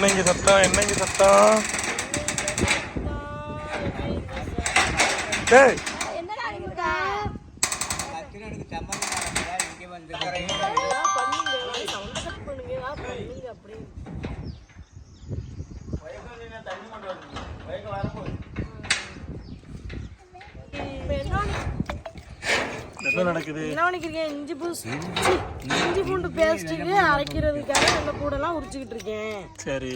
என்னங்க சத்தம் என்னங்க சத்தம் டேய் என்னடா இருக்கா கத்திரனுக்கு சம்பந்தம் என்ன நடக்குது? என்ன பண்ணிக்கிறீங்க இஞ்சி பூஸ் இஞ்சி பூண்டு பேஸ்ட்டுக்கு அரைக்கிறதுக்காக அந்த கூடலாம் உரிச்சுக்கிட்டு இருக்கேன். சரி.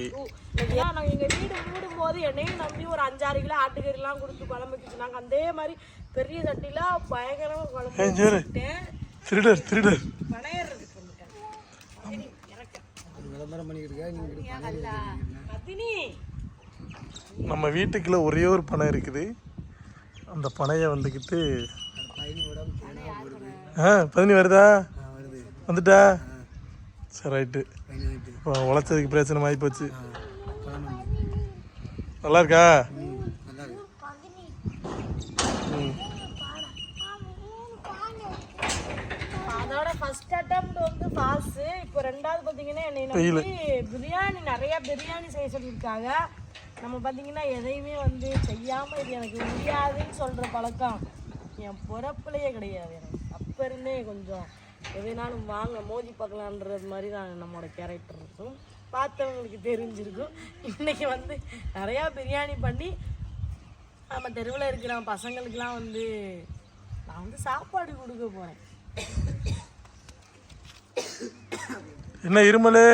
ஏன் நாங்கள் எங்கள் வீடு மூடும் போது என்னையும் நம்பி ஒரு அஞ்சாறு கிலோ ஆட்டுக்கறிலாம் கொடுத்து குழம்பு வச்சுனாங்க அதே மாதிரி பெரிய சட்டியில் பயங்கரமாக குழம்பு திருடர் திருடர். விளம்பரம் பண்ணிக்கிட்டு கத்தினி நம்ம வீட்டுக்குள்ள ஒரே ஒரு பனை இருக்குது. அந்த பனையை வந்துக்கிட்டு ஆ பதினி வருதா? வருது. வந்துட்டா? சரி ரைட்டு. உழைச்சதுக்கு பிரச்சனை ஆகி போச்சு நல்லா இருக்கா ஃபர்ஸ்ட் அட்டம்ப்ட் வந்து பாஸ் இப்போ ரெண்டாவது பார்த்தீங்கன்னா என்னை பிரியாணி நிறைய பிரியாணி செய்ய சொல்லியிருக்காங்க. நம்ம பார்த்தீங்கன்னா எதையுமே வந்து செய்யாமல் இது எனக்கு முடியாதுன்னு சொல்கிற பழக்கம் என் பிறப்புலையே கிடையாது எனக்கு. அப்போ இருந்தே கொஞ்சம் எதுனாலும் வாங்க மோதி பார்க்கலான்றது மாதிரி தான் நம்மளோட கேரக்டர் இருக்கும். பார்த்தவங்களுக்கு தெரிஞ்சிருக்கும். இன்னைக்கு வந்து நிறையா பிரியாணி பண்ணி நம்ம தெருவில் இருக்கிற பசங்களுக்கெல்லாம் வந்து நான் வந்து சாப்பாடு கொடுக்க போகிறேன் என்ன இருமலு?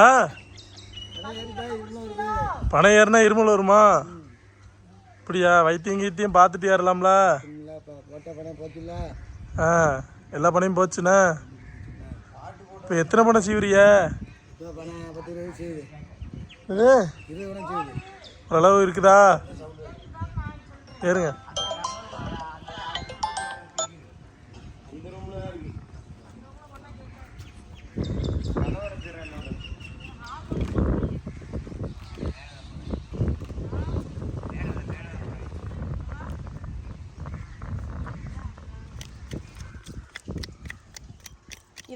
ஆ. பனை ஏறினா இருமல் வருமா? அப்படியா? வைத்தியம் கீத்தியம் பார்த்துட்டு ஏறலாம்ல ஆ எல்லா பனையும் போச்சுண்ணா இப்போ எத்தனை பணம் செய்யுது ஓரளவு இருக்குதா? ஏறுங்க.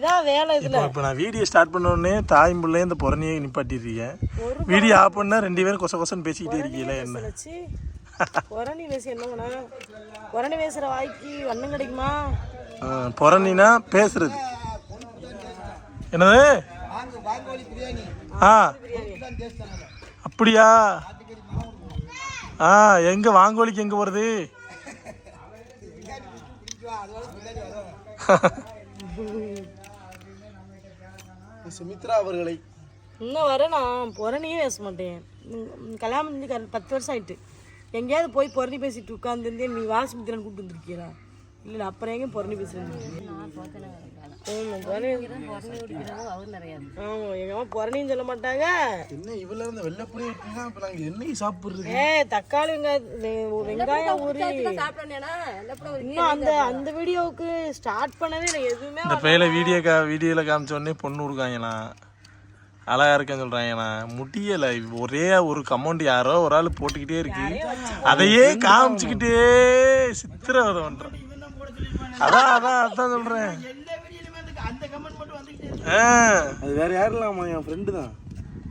இதான் வேலை இதுல. இப்போ நான் வீடியோ ஸ்டார்ட் பண்ண உடனே தாய் பிள்ளை இந்த புறணியை நிப்பாட்டிடுறீங்க வீடியோ ஆஃப் பண்ணா ரெண்டு பேரும் கொச கொசன்னு பேசிக்கிட்டே இருக்கீங்களே என்ன? புரணி பேசி என்ன பண்ண? பேசுற வாய்க்கு வண்ணம் கிடைக்குமா? புறணினா பேசுறது. என்னது? ஆ. அப்படியா? ஆ எங்க வாங்கோலிக்கு எங்க போறது? சுமித்ரா அவர்களை. இன்னும் வர நான் புறணியே பேச மாட்டேன். கல்யாணம் பத்து வருஷம் ஆயிட்டு. எங்கேயாவது போய் புறணி பேசிட்டு உட்காந்துருந்தே நீ வாசுமித்திரன் கூப்பிட்டு வந்துருக்கீரா இல்லை அப்புறம் எங்க புறணி பேசுறேன் ஆமா புறணி ஆமா எங்க அம்மா புறணின்னு சொல்ல மாட்டாங்க. என்ன இவ்வளவு இருந்த வெள்ளப்படி இப்ப நாங்க என்னைக்கு சாப்பிடுறது? ஏ தக்காளி வெங்காயம் வெங்காயம் ஊறி இன்னும் அந்த அந்த வீடியோவுக்கு ஸ்டார்ட் எனக்கு எதுவுமே இந்த பையில வீடியோ கா வீடியோல காமிச்ச உடனே பொண்ணு கொடுக்காங்கண்ணா அழகா இருக்கேன்னு சொல்றாங்கண்ணா. முடியல ஒரே ஒரு கமௌண்ட் யாரோ ஒரு ஆள் போட்டுக்கிட்டே இருக்கு. அதையே காமிச்சுக்கிட்டே சித்திரவதை பண்றேன் அதான் அதான் அதான் சொல்றேன். ஆ, அது வேற யாரும் இல்லாம என் ஃப்ரெண்டு தான்.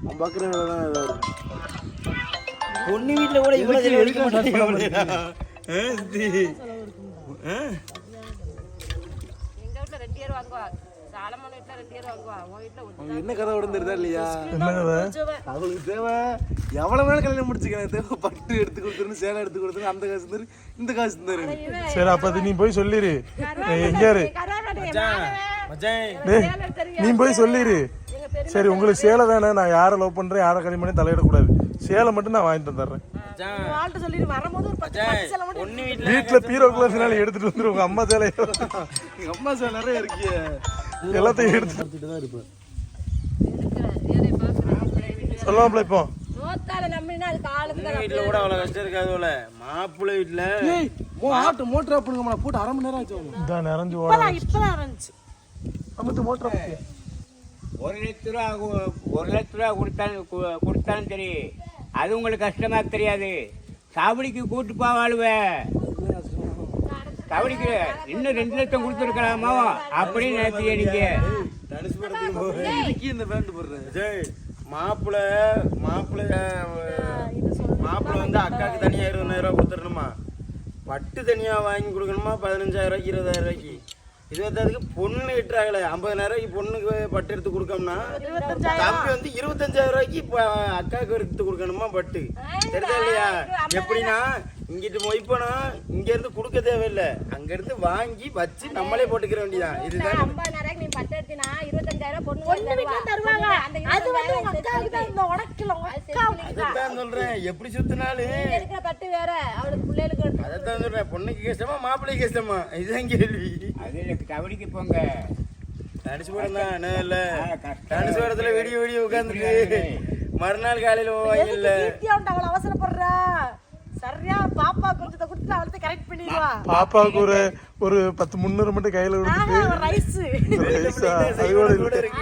அவன் பார்க்குற வேலை தான் ஏதாவது பொண்ணு வீட்டில் கூட இவ்வளோ எடுக்க எங்க பேர் பேர் என்ன கதை விடுந்துருதா இல்லையா? என்ன கதை அவளுக்கு தேவை. எவ்வளவு வேணும் கல்யாணம் முடிச்சுக்கிறேன் தேவை? பட்டு எடுத்து கொடுத்துரு சேலை எடுத்து கொடுத்துரு அந்த காசு தரு இந்த காசு தரு சரி அப்ப நீ போய் சொல்லிரு. ஏய், எங்க இரு. டேய், நீ போய் சொல்லிரு. சரி உங்களுக்கு சேலை தானே நான் யாரை லவ் பண்றேன் யாரை கல்யாணம் பண்ணி தலையிடக்கூடாது. சேலை மட்டும் நான் வாங்கிட்டு வந்துடுறேன். சேலை வீட்டில் பீரோக்குள்ள பின்னால எடுத்துட்டு வந்துரு. உங்க அம்மா சேலையை. எங்க அம்மா சேலை நிறைய இருக்கிய எல்லாத்தையும் எடுத்து பார்த்துட்டு தான் இருப்பேன். சொல்லாமல இப்போ. வீட்டில் கூட அவ்வளோ கஷ்டம் இருக்காது போல. மாப்பிள்ளை வீட்டில் மோ ஆட்டு மோட்டர் ஆஃப் பண்ணுங்க போட்டு அரை மணி நேரம் ஆச்சு இதான் நிறைஞ்சு ஓட இப்பதான் அம்மத்து மோட்டர் ஒரு லட்ச ரூபா ஒரு லட்ச ரூபா கொடுத்தாலும் கொடுத்தாலும் சரி. அது உங்களுக்கு கஷ்டமா தெரியாது. சாவடிக்கு கூட்டு போவாளுவ. சாவடிக்கு இன்னும் ரெண்டு லட்சம் கொடுத்துருக்கலாமா? அப்படின்னு நினைப்பீங்க நீங்க. இந்த பேண்ட் போடுறேன். ஜெய் மாப்பிள்ள மாப்பிள்ள மாப்பிள்ள வந்து அக்காவுக்கு தனியா இருபதாயிரம் ரூபா கொடுத்துடணுமா? பட்டு தனியா வாங்கி கொடுக்கணுமா? பதினஞ்சாயிரம் ரூபாய்க்கு இருபதாயிரம் ரூபாய்க்கு. இருபத்தாயிரத்துக்கு பொண்ணு கிட்டுறாங்களே ஐம்பதாயிரம் ரூபாய்க்கு பொண்ணுக்கு பட்டு எடுத்து கொடுக்கணும்னா தம்பி வந்து இருபத்தஞ்சாயிரம் ரூபாய்க்கு இப்போ அக்காவுக்கு எடுத்து கொடுக்கணுமா பட்டு? தெரியுதா இல்லையா? எப்படின்னா இங்கிட்டு மொய்ப்பனா இங்க இருந்து கொடுக்க தேவையில்லை. அங்க இருந்து வாங்கி வச்சு நம்மளே போட்டுக்கிற வேண்டியதான் இதுதான். ஐம்பதாயிரம் நீ பட்டு எடுத்தினா இருபத்தஞ்சாயிரம் பொண்ணு பொண்ணு வீட்டுல தருவாங்க. அது வந்து சொல்றேன். எப்படி சுத்தினாலும். இருக்கிற பட்டு வேற அவளுக்கு பிள்ளைகளுக்கு அதைத்தான் சொல்றேன். பொண்ணுக்கு கஷ்டமா மாப்பிள்ளைக்கு கஷ்டமா? இதுதான் கேள்வி. அது கபடிக்கு போங்க. இல்ல. ஆ, கஷ்டம். தனுசு படத்துல விடிய விடிய உட்காந்துருக்கு மறுநாள் காலையில போவாங்க இல்ல. அவசரப்படுறா? சரியா பாப்பா கொஞ்சத்தை கரெக்ட் பண்ணிடுவா. பாப்பாவுக்கு ஒரு ஒரு பத்து முந்நூறு மட்டும் கையில ரைஸ் கொடுத்து அது கூட. இருக்கு.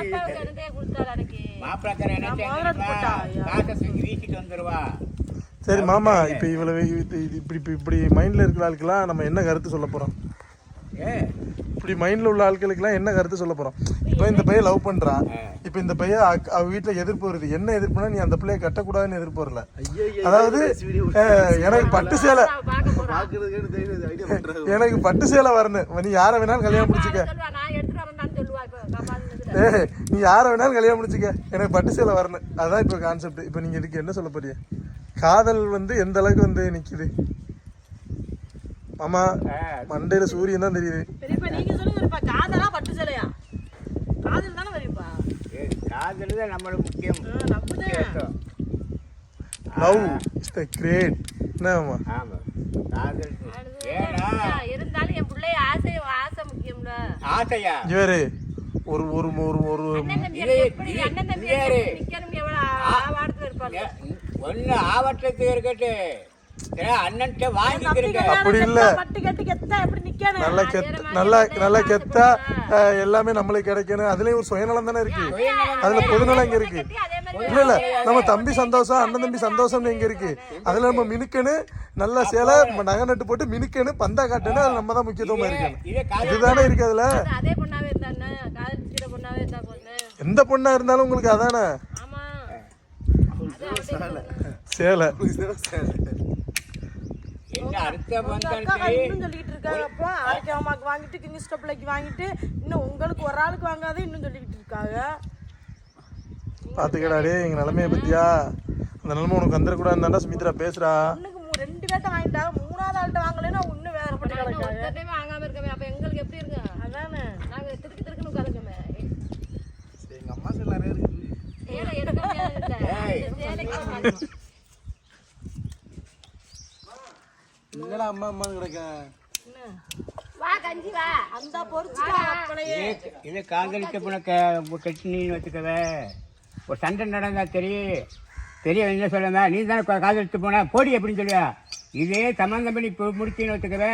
வந்துருவா. சரி மாமா இப்ப இவ்வளவு இப்படி இப்படி- இப்படி மைண்ட்ல இருக்கிற ஆளுக்கெல்லாம் நம்ம என்ன கருத்து சொல்ல போறோம்? இப்படி மைண்ட்ல உள்ள ஆட்களுக்கெல்லாம் என்ன கருத்து சொல்ல போறோம்? இப்போ இந்த பையன் லவ் பண்றான். இப்போ இந்த பையன் அக்- அவ வீட்டுல எதிர்ப்பு வருது. என்ன எதிர்ப்புனா நீ அந்த பிள்ளைய கட்டக்கூடாதுன்னு எதிர்ப்பு வரல. அதாவது எனக்கு பட்டு சேலை எனக்கு பட்டு சேலை வரணும். நீ யாரை வேணாலும் கல்யாணம் முடிச்சுக்க. ஏய் நீ யாரை வேணாலும் கல்யாணம் முடிச்சுக்க. எனக்கு பட்டு சேலை வரணும். அதான் இப்போ கான்செப்ட் இப்போ நீங்க இதுக்கு என்ன சொல்ல போறீங்க? காதல் வந்து எந்த அளவுக்கு வந்து நிக்குது? மாமா மண்டையில சூரியன் தான் தெரியுது. பெரியப்பா நீங்க சொல்லுங்க பெரியப்பா காதலா பட்டு சேலையா? காதல் தானே பெரியப்பா? ஏ, காதல் தான் நம்மளுக்கு முக்கியம். லவ் இஸ் த கிரேட் ஆமா? காதல். ஏடா. இருந்தாலும் என் பிள்ளைய ஆசை ஆசை முக்கியம்ல ஆசையா? இவரு ஒரு ஒரு ஒரு ஒரு ஒன்னு ஆவட்டத்துக்கு இருக்கட்டு அண்ணன்ட்ட வாங்கிக்கிறீங்க அப்படி இல்ல. நல்ல கெத்த நல்லா நல்லா கெத்தா எல்லாமே நம்மளுக்கு கிடைக்கணும். அதுலயும் ஒரு சுயநலம் தானே இருக்கு. அதுல பொதுநலம் இங்க இருக்கு இல்ல இல்ல. நம்ம தம்பி சந்தோஷம் அண்ணன் தம்பி சந்தோஷம் எங்க இருக்கு. அதுல நம்ம மினுக்கணும் நல்ல சேலை நகை நட்டு போட்டு மினுக்கணும் பந்தா காட்டணும் அது நம்ம தான் முக்கியத்துவமா இருக்கணும். இதுதானே இருக்கு அதுல? எந்த பொண்ணா இருந்தாலும் உங்களுக்கு அதானே? ஆமா. சேலை. இன்னும் சொல்லிட்டு இருக்காங்க. அப்போ ஆரோக்கிய அம்மாக்கு வாங்கிட்டு பிள்ளைக்கு வாங்கிட்டு இன்னும் உங்களுக்கு ஒரு ஆளுக்கு வாங்காத இன்னும் சொல்லிக்கிட்டு இருக்காங்க. பாத்துக்கடா டேய் எங்க நிலைமைய பத்தியா? அந்த நிலைமை உனக்கு வந்துடக்கூடாதுன்னு சுமித்ரா பேசுறா. ஒண்ணுக்கு மூ- ரெண்டு பேர்ட்ட வாங்கிட்டாங்க மூணாவது ஆள்கிட்ட வாங்கலைன்னா இன்னும் வேதனைப்பட்டு கிடக்காங்க ஒருத்தருமே வாங்காம இருக்கமே அப்ப எங்களுக்கு எப்படி இருக்கு? அதானே. நாங்க திருக்கு திருக்குன்னு உட்காந்துக்கோமே எங்க அம்மா சைடு நிறைய இருக்குது சேலை எடுக்க முடியாது இல்ல. அந்த சேலைக்கு வாங்க. என்னடா அம்மா அம்மான்னு கிடக்க? வா கஞ்சி வா. அந்த அப்பளையே. இது காதலிக்க போன கட்டினின்னு வச்சுக்கவே. ஒரு சண்டை நடந்தா தெரியும் தெரியும் என்ன சொல்லுங்க நீ தானே காதலித்து போன? போடி அப்படின்னு சொல்லுவா இதே சம்மந்தம் பண்ணி இப்போ முடிச்சின்னு வச்சுக்கவே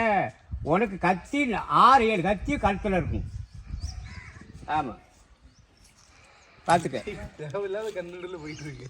உனக்கு கத்தி ஆறு ஏழு கத்தி கழுத்தில் இருக்கும். ஆமாம் பார்த்துக்க தேவையில்லாத கண்ணுல போயிட்டு இருக்கு.